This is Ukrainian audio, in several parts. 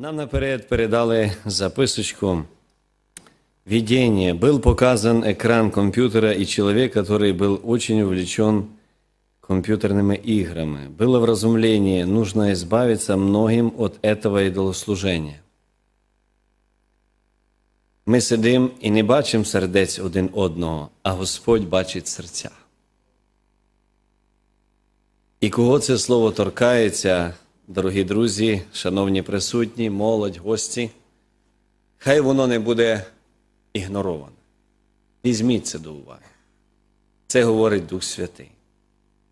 Нам наперед передали записочку видение. Был показан экран компьютера и человек, который был очень увлечен компьютерными играми. Было вразумление, нужно избавиться многим от этого идолослужения. Ми сидимо і не бачимо сердець один одного, а Господь бачить серця. І кого це слово торкається, дорогі друзі, шановні присутні, молодь, гості, хай воно не буде ігнороване. Візьміть це до уваги. Це говорить Дух Святий.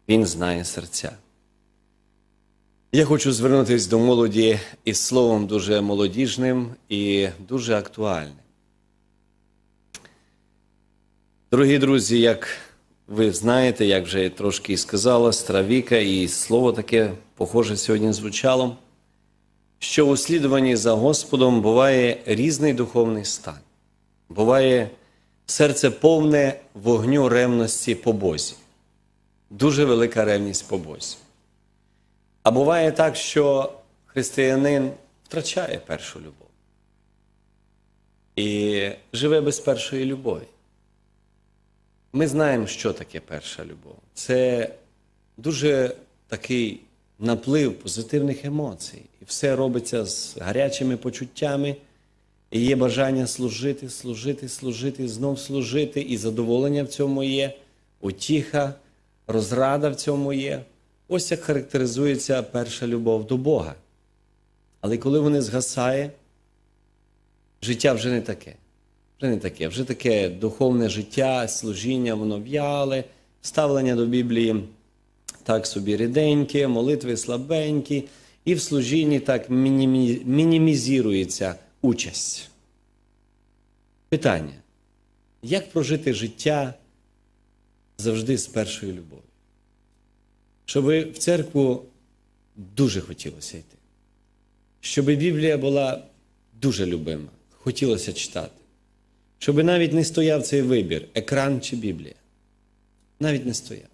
Він знає серця. Я хочу звернутися до молоді із словом дуже молодіжним і дуже актуальним. Дорогі друзі, як ви знаєте, як вже трошки і сказала Стравіка, і слово таке похоже сьогодні звучало, що у слідуванні за Господом буває різний духовний стан. Буває серце повне вогню ревності по Бозі. Дуже велика ревність по Бозі. А буває так, що християнин втрачає першу любов і живе без першої любові. Ми знаємо, що таке перша любов. Це дуже такий наплив позитивних емоцій. І все робиться з гарячими почуттями, і є бажання служити, служити, служити, знов служити, і задоволення в цьому є, утіха, розрада в цьому є. Ось як характеризується перша любов до Бога. Але коли вони згасає, життя вже не таке. Вже не таке, вже таке духовне життя, служіння, воно в'яле, ставлення до Біблії так собі ріденьке, молитви слабенькі, і в служінні так мінімі... мінімізується участь. Питання: як прожити життя завжди з першою любов'ю? Щоб в церкву дуже хотілося йти, щоб Біблія була дуже любима, хотілося читати. Щоб навіть не стояв цей вибір, екран чи Біблія. Навіть не стояв.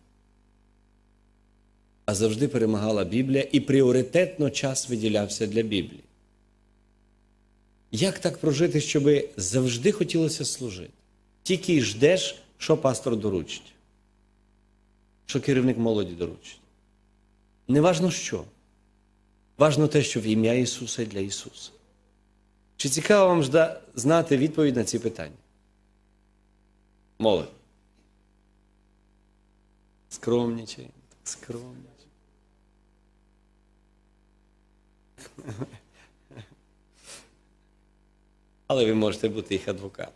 А завжди перемагала Біблія і пріоритетно час виділявся для Біблії. Як так прожити, щоб завжди хотілося служити? Тільки й ждеш, що пастор доручить, що керівник молоді доручить. Неважно що. Важно те, що в ім'я Ісуса і для Ісуса. Чи цікаво вам знати відповідь на ці питання? Молодь. Скромнічай, скромнічай. Але ви можете бути їх адвокатом.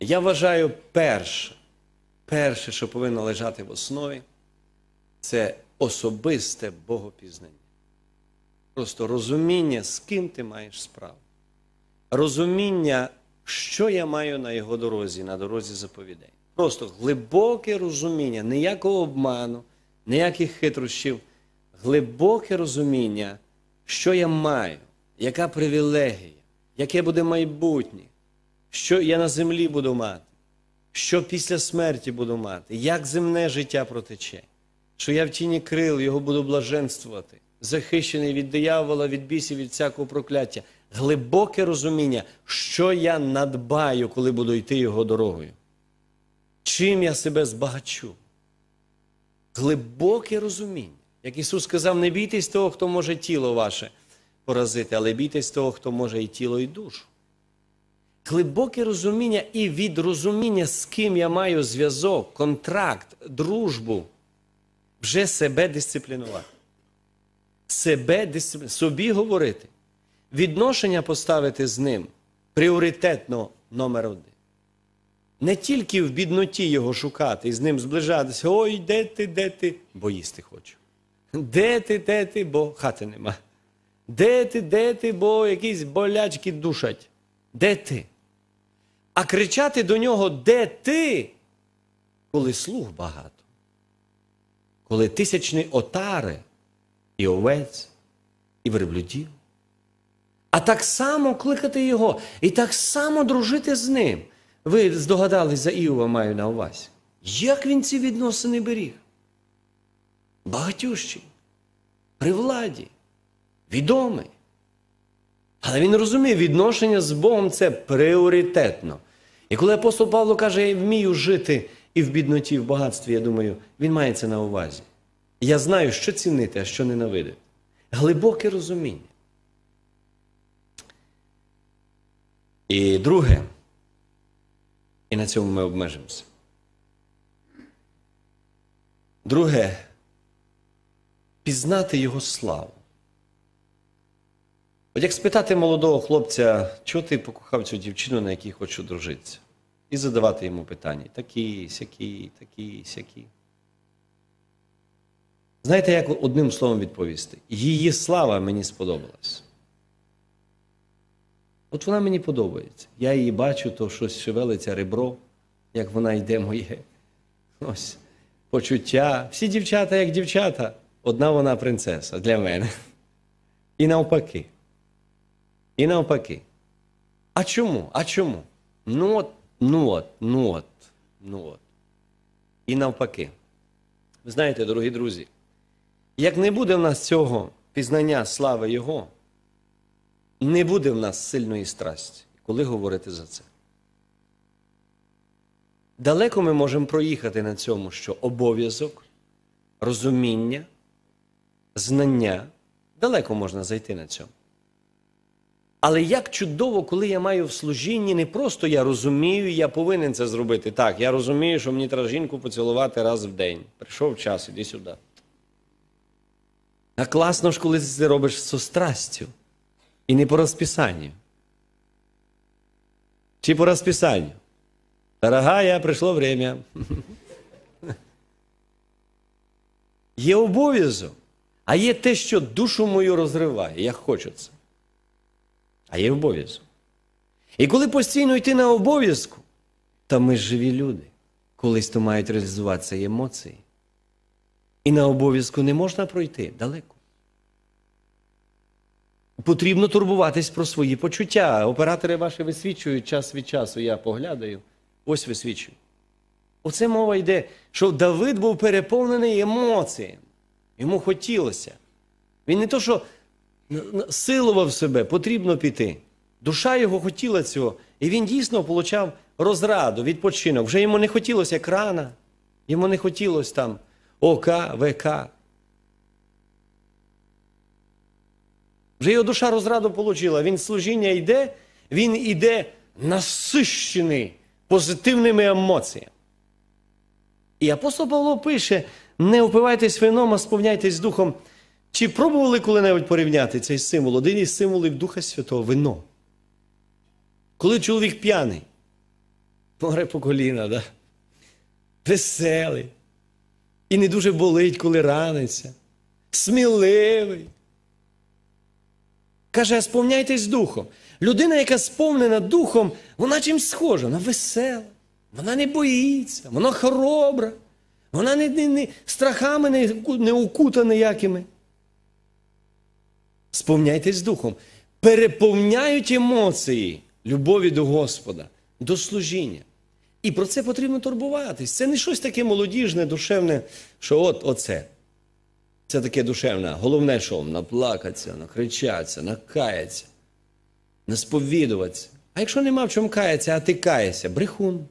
Я вважаю, перше, перше, що повинно лежати в основі, це особисте богопізнання. Просто розуміння, з ким ти маєш справу. Розуміння, що я маю на його дорозі, на дорозі заповідей. Просто глибоке розуміння, ніякого обману, ніяких хитрощів, глибоке розуміння, що я маю, яка привілегія, яке буде майбутнє, що я на землі буду мати, що після смерті буду мати, як земне життя протече що я в тіні крил його буду блаженствувати, захищений від диявола, від бісів, від всякого прокляття. Глибоке розуміння, що я надбаю, коли буду йти його дорогою. Чим я себе збагачу? Глибоке розуміння. Як Ісус сказав, не бійтесь того, хто може тіло ваше поразити, але бійтесь того, хто може і тіло, і душу. Глибоке розуміння і від розуміння, з ким я маю зв'язок, контракт, дружбу вже себе дисциплінувати. Себе дисциплінувати, собі говорити. Відношення поставити з ним пріоритетно номер один. Не тільки в бідноті його шукати і з ним зближатися. Ой, де ти, де ти, бо їсти хочу. Де ти, де ти, бо хати нема. Де ти, де ти, бо якісь болячки душать. Де ти? А кричати до нього, де ти, коли слух багато коли тисячні отари і овець, і верблюдів. А так само кликати його і так само дружити з ним. Ви здогадались за Іова маю на увазі. Як він ці відносини беріг? Багатющий. при владі, відомий. Але він розуміє, відношення з Богом це пріоритетно. І коли апостол Павло каже, я вмію жити і в бідноті, і в багатстві, я думаю, він має це на увазі. Я знаю, що цінити, а що ненавидити. Глибоке розуміння. І друге, і на цьому ми обмежимося. Друге, пізнати Його славу. От як спитати молодого хлопця, чого ти покохав цю дівчину, на якій хочу дружитися, і задавати йому питання: такі, сякі, такі, сякі. Знаєте, як одним словом відповісти? Її слава мені сподобалась. От вона мені подобається. Я її бачу, то щось шевелиться ребро, як вона йде моє. Ось почуття. Всі дівчата, як дівчата, одна вона принцеса для мене. І навпаки. І навпаки. А чому? А чому? Ну от, ну от, ну от, ну от. І навпаки. Ви знаєте, дорогі друзі, як не буде в нас цього пізнання слави Його, не буде в нас сильної страсті, коли говорити за це. Далеко ми можемо проїхати на цьому, що обов'язок, розуміння, знання, далеко можна зайти на цьому. Але як чудово, коли я маю в служінні, не просто я розумію, я повинен це зробити. Так, я розумію, що мені треба жінку поцілувати раз в день. Прийшов час, іди сюди. А класно ж, коли ти це робиш з страстю і не по розписанню. Чи по розписанню? Дорогая, прийшло время. Є обов'язок, а є те, що душу мою розриває. Я хочу це. А є обов'язок. І коли постійно йти на обов'язку, то ми ж живі люди. Колись то мають реалізуватися емоції. І на обов'язку не можна пройти далеко. Потрібно турбуватись про свої почуття. Оператори ваші висвічують час від часу, я поглядаю, ось висвічую. Оце мова йде, що Давид був переповнений емоціями. Йому хотілося. Він не то, що силував себе, потрібно піти. Душа його хотіла цього, і він дійсно отримав розраду, відпочинок. Вже йому не хотілося екрана, йому не хотілося там ОК, ВК. Вже його душа розраду отримала. Він служіння йде, він йде насищений позитивними емоціями. І апостол Павло пише: не впивайтесь вином, а сповняйтесь духом. Чи пробували коли-небудь порівняти цей символ? Один із символів Духа Святого вино. Коли чоловік п'яний, море по коліна, да? веселий. І не дуже болить, коли раниться, сміливий. Каже, сповняйтесь духом. Людина, яка сповнена духом, вона чимсь схожа, вона весела, вона не боїться, вона хоробра, вона не, не, не страхами не, не укута ніякими. Сповняйтесь духом. Переповняють емоції любові до Господа, до служіння. І про це потрібно турбуватись. Це не щось таке молодіжне, душевне, що от оце. Це таке душевне. Головне, що наплакатися, накричатися, накаятися, насповідуватися. А якщо нема в чому каятися, а ти каєшся, брехун.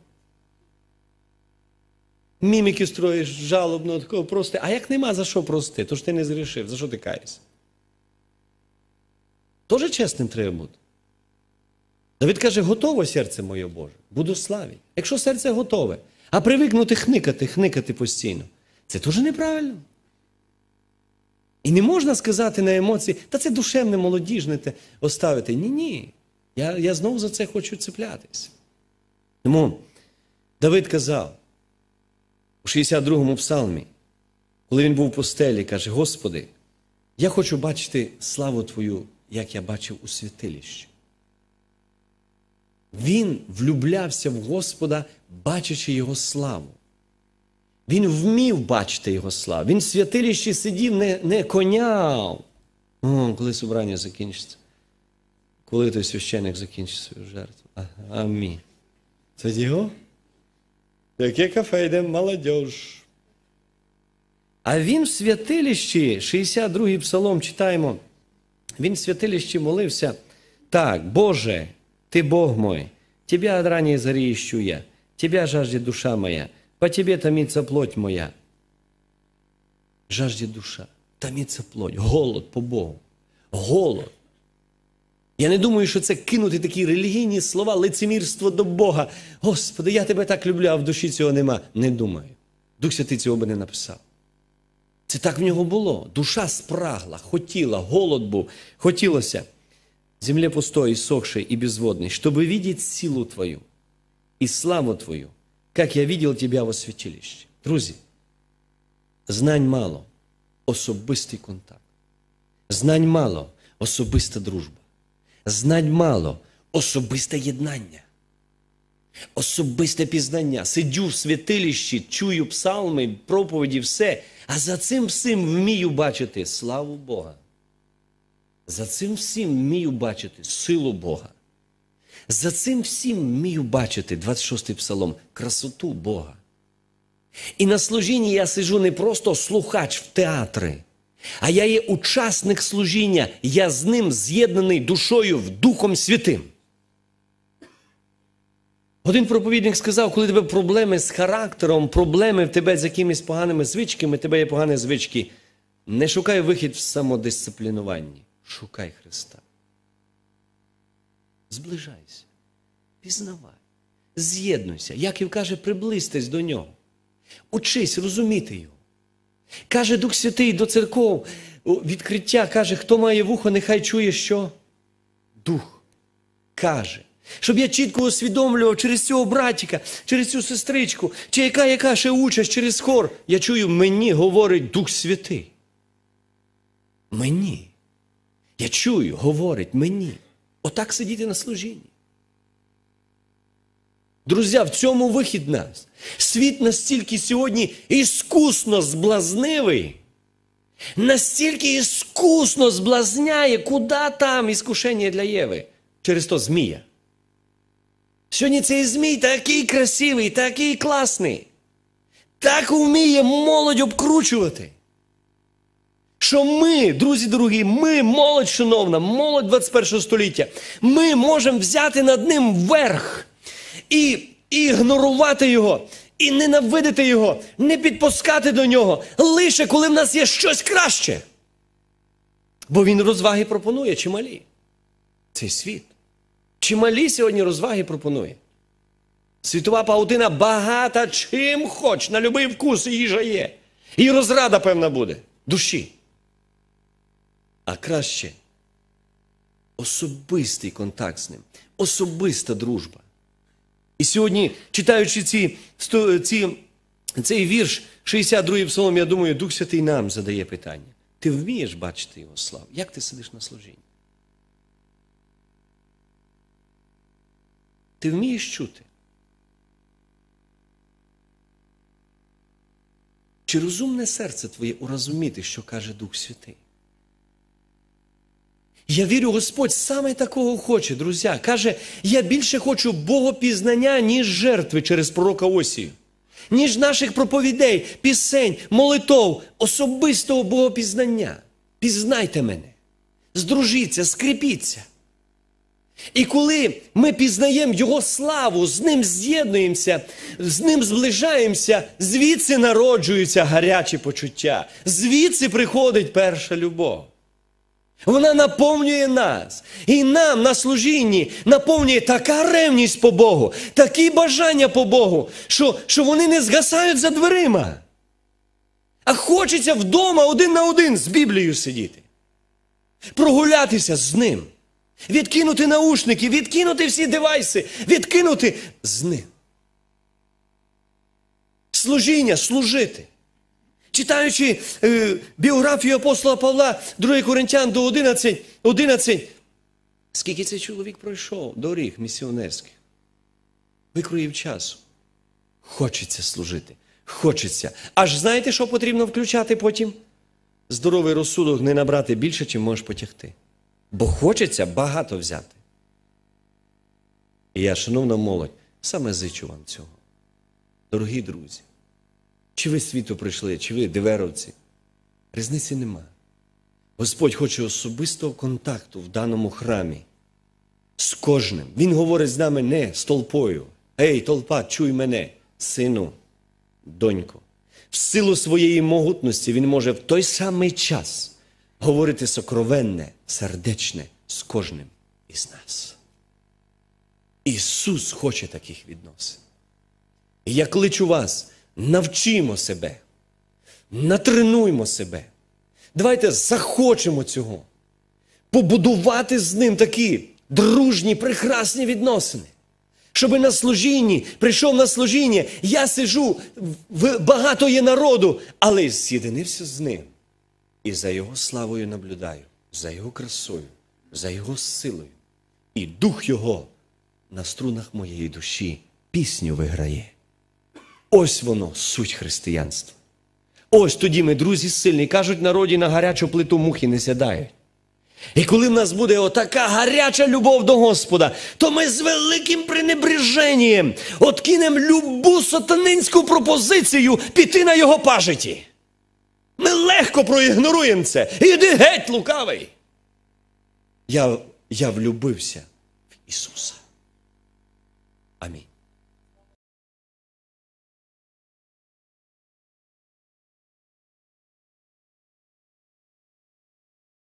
Міміки строїш жалобно, такого прости. А як нема за що прости, то ж ти не зрішив, за що ти каєшся? Тоже чесним треба бути. Давид каже, готово серце моє Боже, буду славі. Якщо серце готове, а привикнути хникати, хникати постійно, це теж неправильно. І не можна сказати на емоції, та це душевне, молодіжне те оставити. Ні, ні. Я я знову за це хочу цеплятися. Тому Давид казав у 62-му псалмі, коли він був в постелі, каже: Господи, я хочу бачити славу Твою, як я бачив у святилищі. Він влюблявся в Господа, бачачи Його славу. Він вмів бачити Його славу. Він в святилищі сидів, не не коняв. О, коли собрання закінчиться. Коли той священник закінчить свою жертву. Амінь. Це його? Яке кафе йде молодь. А він в святилищі, 62-й псалом читаємо, він в святилищі молився так, Боже, Ти Бог мой, Тебя от ранней зари ищу я, Тебя жаждет душа моя, по Тебе томится плоть моя. Жаждет душа, томиться плоть, голод по Богу, голод. Я не думаю, що це кинути такі релігійні слова, лицемірство до Бога. Господи, я тебе так люблю, а в душі цього нема. Не думаю. Дух Святий цього би не написав. Це так в нього було. Душа спрагла, хотіла, голод був, хотілося. Земле пустой, иссохшей и безводной, чтобы видеть силу Твою и славу Твою, как я видел Тебя во святилище. Друзі, знань мало, особистий контакт. Знань мало, особиста дружба. Знань мало, особисте єднання. Особисте пізнання. Сидю в святилищі, чую псалми, проповіді, все. А за цим всім вмію бачити славу Бога. За цим всім вмію бачити силу Бога. За цим всім вмію бачити 26-й псалом, красоту Бога. І на служінні я сиджу не просто слухач в театри, а я є учасник служіння, я з ним з'єднаний душою в Духом Святим. Один проповідник сказав, коли тебе проблеми з характером, проблеми в тебе з якимись поганими звичками, тебе є погані звички, не шукай вихід в самодисциплінуванні. Шукай Христа. Зближайся, пізнавай, з'єднуйся. Яків каже, приблизьтесь до нього. Учись розуміти його. Каже Дух Святий до церков, відкриття каже, хто має вухо, нехай чує, що Дух каже. Щоб я чітко усвідомлював через цього братіка, через цю сестричку, чи яка яка ще участь через хор, я чую, мені говорить Дух Святий. Мені. Я чую, говорить мені. Отак сидіти на служінні. Друзі, в цьому вихід нас. Світ настільки сьогодні іскусно зблазнивий, настільки іскусно зблазняє, куди там іскушення для Єви через то змія. Сьогодні цей змій такий красивий, такий класний, так вміє молодь обкручувати. Що ми, друзі дорогі, ми, молодь шановна, молодь 21 століття, ми можемо взяти над ним верх і, ігнорувати його, і ненавидити його, не підпускати до нього, лише коли в нас є щось краще. Бо він розваги пропонує чималі. Цей світ. Чималі сьогодні розваги пропонує. Світова паутина багата чим хоч, на любий вкус їжа є. І розрада, певна, буде душі. А краще особистий контакт з ним, особиста дружба. І сьогодні, читаючи ці, ці, цей вірш, 62-й псалом, я думаю, Дух Святий нам задає питання. Ти вмієш бачити його славу? Як ти сидиш на служінні? Ти вмієш чути? Чи розумне серце твоє урозуміти, що каже Дух Святий? Я вірю, Господь саме такого хоче, друзі. Каже, я більше хочу богопізнання, ніж жертви через пророка Осію, ніж наших проповідей, пісень, молитов, особистого богопізнання. Пізнайте мене, здружіться, скріпіться. І коли ми пізнаємо Його славу, з ним з'єднуємося, з ним зближаємося, звідси народжуються гарячі почуття, звідси приходить перша любов. Вона наповнює нас. І нам на служінні наповнює така ревність по Богу, такі бажання по Богу, що, що вони не згасають за дверима. А хочеться вдома один на один з Біблією сидіти, прогулятися з ним, відкинути наушники, відкинути всі девайси, відкинути з ним. Служіння, служити. Читаючи е, біографію апостола Павла, 2 Коринтян до 11, 11, скільки цей чоловік пройшов доріг місіонерських, викроїв часу. Хочеться служити, хочеться. Аж знаєте, що потрібно включати потім? Здоровий розсудок не набрати більше, чим можеш потягти. Бо хочеться багато взяти. І я, шановна молодь, саме зичу вам цього. Дорогі друзі, Чи ви світу прийшли, чи ви диверовці. Різниці нема. Господь хоче особистого контакту в даному храмі з кожним. Він говорить з нами не з толпою. Ей, толпа, чуй мене, сину, донько. В силу своєї могутності він може в той самий час говорити сокровенне, сердечне з кожним із нас. Ісус хоче таких відносин. І я кличу вас, навчимо себе, натренуймо себе. Давайте захочемо цього, побудувати з ним такі дружні, прекрасні відносини. Щоби на служінні, прийшов на служіння, я сижу, багато є народу, але з'єдинився з ним. І за його славою наблюдаю, за його красою, за його силою. І дух його на струнах моєї душі пісню виграє. Ось воно, суть християнства. Ось тоді ми, друзі, сильні, кажуть народі на гарячу плиту мухи не сядають. І коли в нас буде отака гаряча любов до Господа, то ми з великим пренебреженням откинемо любу сатанинську пропозицію піти на його пажиті. Ми легко проігноруємо це. Іди геть, лукавий. Я, я влюбився в Ісуса. Амінь.